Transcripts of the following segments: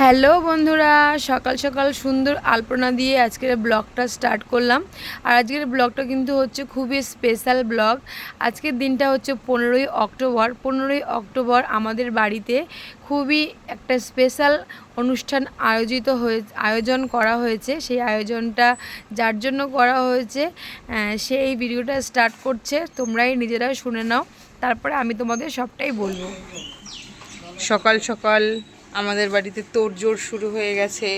Hello বন্ধুরা সকাল সকাল সুন্দর আলপনা দিয়ে আজকের ব্লগটা স্টার্ট করলাম। আর আজকের ব্লগটা কিন্তু হচ্ছে খুবই স্পেশাল ব্লগ। আজকের দিনটা হচ্ছে পনেরোই অক্টোবর। পনেরোই অক্টোবর আমাদের বাড়িতে খুবই একটা স্পেশাল অনুষ্ঠান আয়োজিত হয়ে আয়োজন করা হয়েছে। সেই আয়োজনটা যার জন্য করা হয়েছে আহ, সে এই ভিডিওটা স্টার্ট করছে। তোমরাই নিজেরা শুনে নাও। তারপরে আমি তোমাদের সবটাই বলব। সকাল সকাল আমাদের বাড়িতে তোড়জোড় শুরু হয়ে গেছে।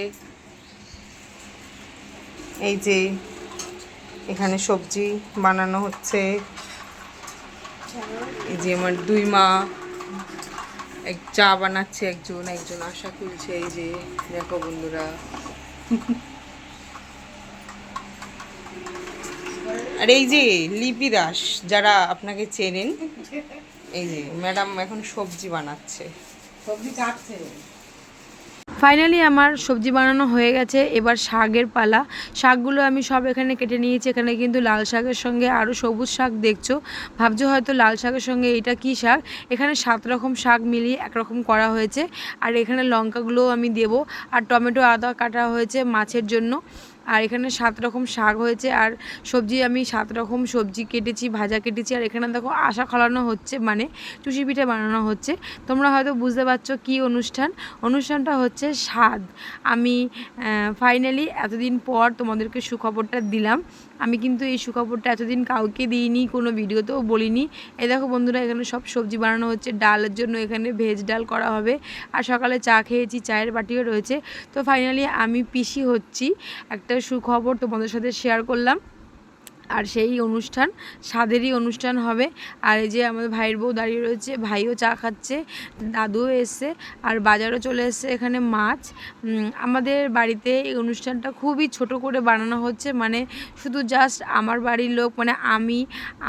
এই যে এখানে সবজি বানানো হচ্ছে। এই যে আমার দুই মা, এক চা বানাচ্ছে একজন একজন আশা খুলছে এই যে দেখো বন্ধুরা। আর এই যে লিপি দাস, যারা আপনাকে চেনেন, এই যে ম্যাডাম এখন সবজি বানাচ্ছে। ফাইনালি আমার সবজি বানানো হয়ে গেছে। এবার শাকের পালা। শাকগুলো আমি সব এখানে কেটে নিয়েছি। এখানে কিন্তু লাল শাকের সঙ্গে আরও সবুজ শাক দেখছ। ভাবছ হয়তো লাল শাকের সঙ্গে এটা কি শাক? এখানে সাত রকম শাক মিলিয়ে একরকম করা হয়েছে। আর এখানে লঙ্কাগুলোও আমি দেবো। আর টমেটো আদা কাটা হয়েছে মাছের জন্য। আর এখানে সাত রকম শাক হয়েছে আর সবজি আমি সাত রকম সবজি কেটেছি, ভাজা কেটেছি। আর এখানে দেখো আশা খোলানো হচ্ছে মানে চুষি পিঠে বানানো হচ্ছে। তোমরা হয়তো বুঝতে পারছ কি অনুষ্ঠান? অনুষ্ঠানটা হচ্ছে স্বাদ। আমি ফাইনালি এতদিন পর তোমাদেরকে সুখবরটা দিলাম। আমি কিন্তু এই সুখবরটা এতদিন কাউকে দিইনি, কোনো ভিডিওতেও বলিনি। এই দেখো বন্ধুরা, এখানে সব সবজি বানানো হচ্ছে, ডালের জন্য এখানে ভেজ ডাল করা হবে। আর সকালে চা খেয়েছি, চায়ের বাটিও রয়েছে। তো ফাইনালি আমি পিসি হচ্ছি। একটা সুখবর তোমাদের সাথে শেয়ার করলাম। আর সেই অনুষ্ঠান, স্বাদেরই অনুষ্ঠান হবে। আর এই যে আমাদের ভাইয়ের বউ দাঁড়িয়ে রয়েছে, ভাইও চা খাচ্ছে, দাদুও এসছে, আর বাজারও চলে এসছে এখানে মাছ। আমাদের বাড়িতে এই অনুষ্ঠানটা খুবই ছোট করে বানানো হচ্ছে মানে শুধু জাস্ট আমার বাড়ির লোক মানে আমি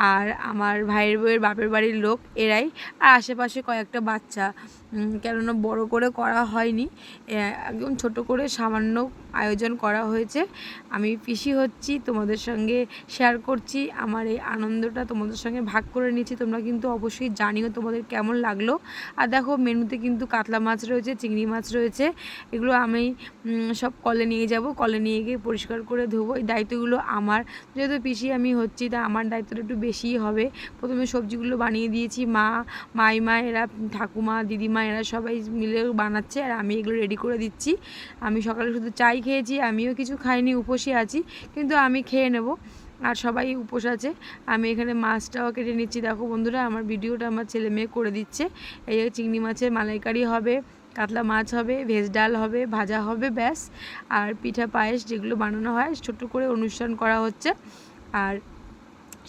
আর আমার ভাইয়ের বউয়ের বাপের বাড়ির লোক, এরাই। আর আশেপাশে কয়েকটা বাচ্চা। কেননা বড় করে করা হয়নি। একদম ছোট করে সামান্য আয়োজন করা হয়েছে। আমি পিসি হচ্ছি, তোমাদের সঙ্গে শেয়ার করছি। আমার এই আনন্দটা তোমাদের সঙ্গে ভাগ করে নিচ্ছি তোমরা কিন্তু অবশ্যই জানিও তোমাদের কেমন লাগল। আর দেখো, মেনুতে কিন্তু কাতলা মাছ রয়েছে, চিংড়ি মাছ রয়েছে। এগুলো আমি সব কলে নিয়ে যাব। কলে নিয়ে গিয়ে পরিষ্কার করে ধোবো। এই দায়িত্বগুলো আমার। যেহেতু পিসি আমি হচ্ছি, তা আমার দায়িত্বটা একটু বেশিই হবে। প্রথমে সবজিগুলো বানিয়ে দিয়েছি। মা, মাইমা, এরা ঠাকুমা, দিদিমা এরা সবাই মিলে বানাচ্ছে আর আমি এগুলো রেডি করে দিচ্ছি। আমি সকালে শুধু চাই খেয়েছি, আমিও কিছু খাইনি উপসী আছি, কিন্তু আমি খেয়ে নেব। আর সবাই উপোস আছে। আমি এখানে মাছটাও কেটে নিচ্ছি। দেখো বন্ধুরা, আমার ভিডিওটা আমার ছেলে মেয়ে করে দিচ্ছে। এই চিংড়ি মাছের মালাইকারি হবে, কাতলা মাছ হবে, ভেজ ডাল হবে, ভাজা হবে, ব্যাস। আর পিঠা পায়েস যেগুলো বানানো হয়, ছোট্ট করে অনুষ্ঠান করা হচ্ছে। আর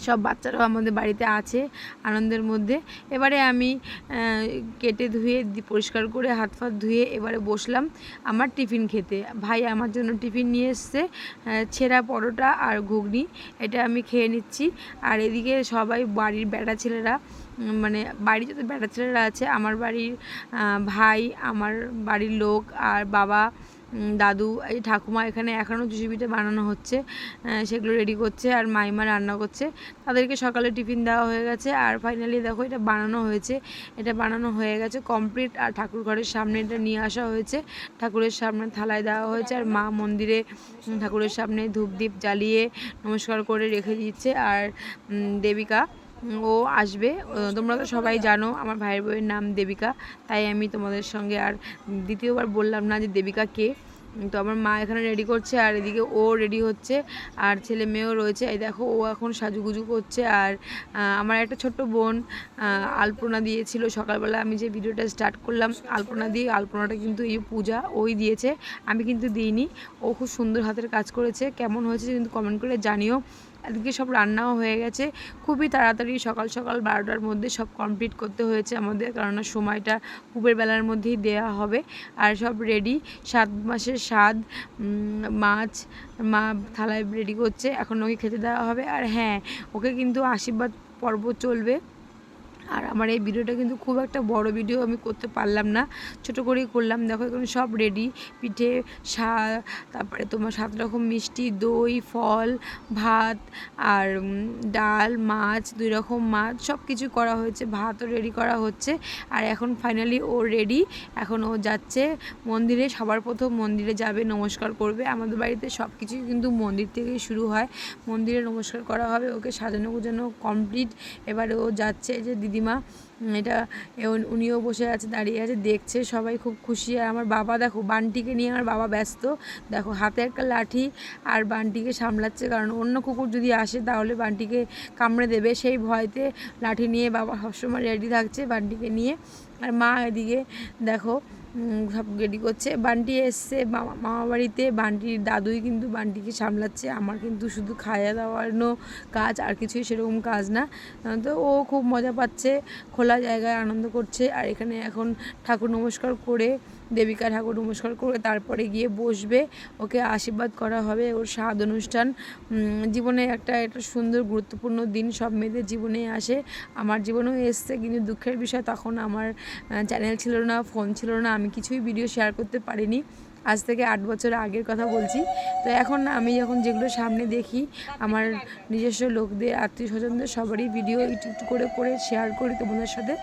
সব বাচ্চারাও আমাদের বাড়িতে আছে আনন্দের মধ্যে। এবারে আমি কেটে ধুয়ে পরিষ্কার করে হাত ফাত ধুয়ে এবারে বসলাম আমার টিফিন খেতে। ভাই আমার জন্য টিফিন নিয়ে এসছে ছেঁড়া পরোটা আর ঘুগনি। এটা আমি খেয়ে নিচ্ছি। আর এদিকে সবাই বাড়ির বেটা ছেলেরা মানে বাড়ির যত বেটা ছেলেরা আছে, আমার বাড়ির ভাই, আমার বাড়ির লোক আর বাবা দাদু, এই ঠাকুমা এখানে এখনও পিঠে বানানো হচ্ছে সেগুলো রেডি করছে আর মাইমা রান্না করছে। তাদেরকে সকালে টিফিন দেওয়া হয়ে গেছে আর ফাইনালি দেখো এটা বানানো হয়েছে। এটা বানানো হয়ে গেছে কমপ্লিট আর ঠাকুর ঘরের সামনে এটা নিয়ে আসা হয়েছে। ঠাকুরের সামনে থালায় দেওয়া হয়েছে আর মা মন্দিরে ঠাকুরের সামনে ধূপ দ্বীপ জ্বালিয়ে নমস্কার করে রেখে দিচ্ছে আর দেবিকা ও আসবে। তোমরা তো সবাই জানো আমার ভাইয়ের বউয়ের নাম দেবিকা। তাই আমি তোমাদের সঙ্গে আর দ্বিতীয়বার বললাম না যে দেবিকা কে। তো আমার মা এখানে রেডি করছে আর এদিকে ও রেডি হচ্ছে আর ছেলে মেয়েও রয়েছে। এই দেখো, ও এখন সাজুগুজু করছে আর আমার একটা ছোট্ট বোন আলপনা দিয়েছিল। সকালবেলা আমি যে ভিডিওটা স্টার্ট করলাম, আলপনা দিয়ে, আলপনাটা কিন্তু এই পূজা ওই দিয়েছে। আমি কিন্তু দিইনি। ও খুব সুন্দর হাতের কাজ করেছে। কেমন হয়েছে কিন্তু কমেন্ট করে জানিও। এদিকে সব রান্নাও হয়ে গেছে। খুবই তাড়াতাড়ি সকাল সকাল বারোটার মধ্যে সব কমপ্লিট করতে হয়েছে আমাদের কারণ সময়টা পুবের বেলার মধ্যেই দেয়া হবে। আর সব রেডি সাত মাসের স্বাদ মাছ, মা থালায় রেডি করছে, এখন ওকে খেতে দেওয়া হবে। আর হ্যাঁ ওকে কিন্তু আশীর্বাদ পর্ব চলবে। আর আমার এই ভিডিওটা কিন্তু খুব একটা বড় ভিডিও আমি করতে পারলাম না। ছোট করেই করলাম। দেখো, এখানে সব রেডি পিঠে সা তারপরে তোমার সাত রকম মিষ্টি, দই, ফল, ভাত আর ডাল, মাছ, দুই রকম মাছ সব কিছু করা হয়েছে। ভাতও রেডি করা হচ্ছে। আর এখন ফাইনালি ও রেডি এখন ও যাচ্ছে মন্দিরে। সবার প্রথম মন্দিরে যাবে, নমস্কার করবে। আমাদের বাড়িতে সব কিছুই কিন্তু মন্দির থেকেই শুরু হয়। মন্দিরে নমস্কার করা হবে, ওকে সাজানো গোজানো কমপ্লিট এবারে ও যাচ্ছে যে যে দিদিমা এটা উনিও বসে আছে, দাঁড়িয়ে আছে, দেখছে সবাই খুব খুশি। আর আমার বাবা দেখো, বানটিকে নিয়ে আমার বাবা ব্যস্ত। দেখো, হাতে একটা লাঠি আর বানটিকে সামলাচ্ছে, কারণ অন্য কুকুর যদি আসে তাহলে বানটিকে কামড়ে দেবে। সেই ভয়তে লাঠি নিয়ে বাবা সবসময় রেডি থাকছে বানটিকে নিয়ে। আর মা এদিকে, দেখো সব রেডি করছে। বান্টি এসছে মামা বাড়িতে। বান্টির দাদুই কিন্তু বান্টিকে সামলাচ্ছে। আমার কিন্তু শুধু খাওয়া দাওয়ানো কাজ, আর কিছুই সেরকম কাজ না। তো ও খুব মজা পাচ্ছে, খোলা জায়গায় আনন্দ করছে। আর এখানে এখন ঠাকুর নমস্কার করে দেবিকা ঠাকুর নমস্কার করে তারপরে গিয়ে বসবে, ওকে আশীর্বাদ করা হবে। ওর স্বাদ অনুষ্ঠান জীবনে একটা একটা সুন্দর, গুরুত্বপূর্ণ দিন সব মেয়েদের জীবনে আসে। আমার জীবনেও এসছে, কিন্তু দুঃখের বিষয় তখন আমার চ্যানেল ছিল না ফোন ছিল না, আমি কিছুই ভিডিও শেয়ার করতে পারিনি। আজ থেকে আট বছর আগের কথা বলছি। তো এখন আমি যখন যেগুলো সামনে দেখি, আমার নিজস্ব লোকদের আত্মীয় স্বজনদের সবারই ভিডিও একটু করে করে শেয়ার করি তোমাদের সাথে।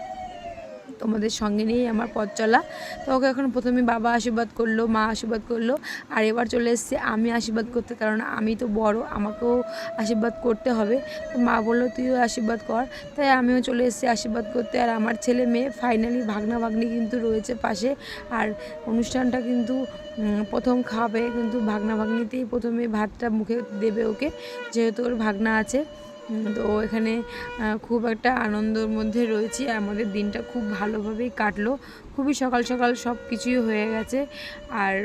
তোমাদের সঙ্গে নিয়েই আমার পথ চলা। তো ওকে এখন প্রথমে বাবা আশীর্বাদ করল, মা আশীর্বাদ করল, আর এবার চলে এসছে আমি আশীর্বাদ করতে, কারণ আমি তো বড়, আমাকেও আশীর্বাদ করতে হবে। তো মা বলল, তুইও আশীর্বাদ কর। তাই আমিও চলে এসেছি আশীর্বাদ করতে, আর আমার ছেলে মেয়ে ফাইনালি ভাগনা ভাগ্নি কিন্তু রয়েছে পাশে। আর অনুষ্ঠানটা কিন্তু প্রথম খাবে, কিন্তু ভাগনা ভাগ্নিতেই প্রথমে ভাতটা মুখে দেবে ওকে, যেহেতু ওর ভাগনা আছে। তো এখানে খুব একটা আনন্দের মধ্যে রয়েছি। আমাদের দিনটা খুব ভালোভাবেই কাটলো। খুবই সকাল সকাল সব কিছুই হয়ে গেছে। আর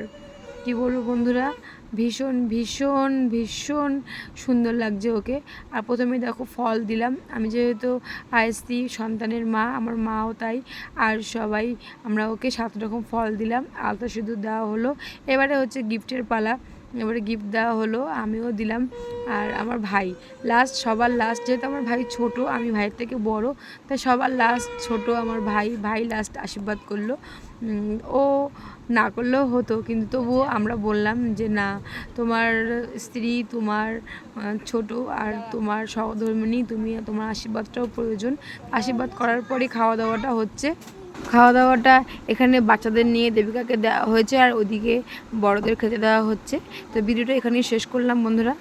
কি বলব বন্ধুরা? ভীষণ ভীষণ ভীষণ সুন্দর লাগছে ওকে। আর প্রথমে দেখো ফল দিলাম। আমি যেহেতু আইসি সন্তানের মা, আমার মাও তাই। আর সবাই, আমরা ওকে সাত রকম ফল দিলাম। আলতা সিঁদুর দেওয়া হলো। এবারে হচ্ছে গিফটের পালা। এবারে গিফট দেওয়া হলো, আমিও দিলাম। আর আমার ভাই লাস্ট সবার লাস্ট যেহেতু আমার ভাই ছোট, আমি ভাইয়ের থেকে বড়, তাই সবার লাস্ট ছোট আমার ভাই ভাই লাস্ট আশীর্বাদ করল। ও না করলেও হতো, কিন্তু তবুও আমরা বললাম যে না, তোমার স্ত্রী, তোমার ছোট আর তোমার সহধর্মিনী, তুমি তোমার আশীর্বাদটাও প্রয়োজন। আশীর্বাদ করার পরে খাওয়া দাওয়াটা হচ্ছে। খাওয়া দাওয়াটা এখানে বাচ্চাদের নিয়ে দেবিকাকে দেওয়া হয়েছে আর ওদিকে বড়দের খেতে দেওয়া হচ্ছে। তো ভিডিওটা এখানেই শেষ করলাম বন্ধুরা।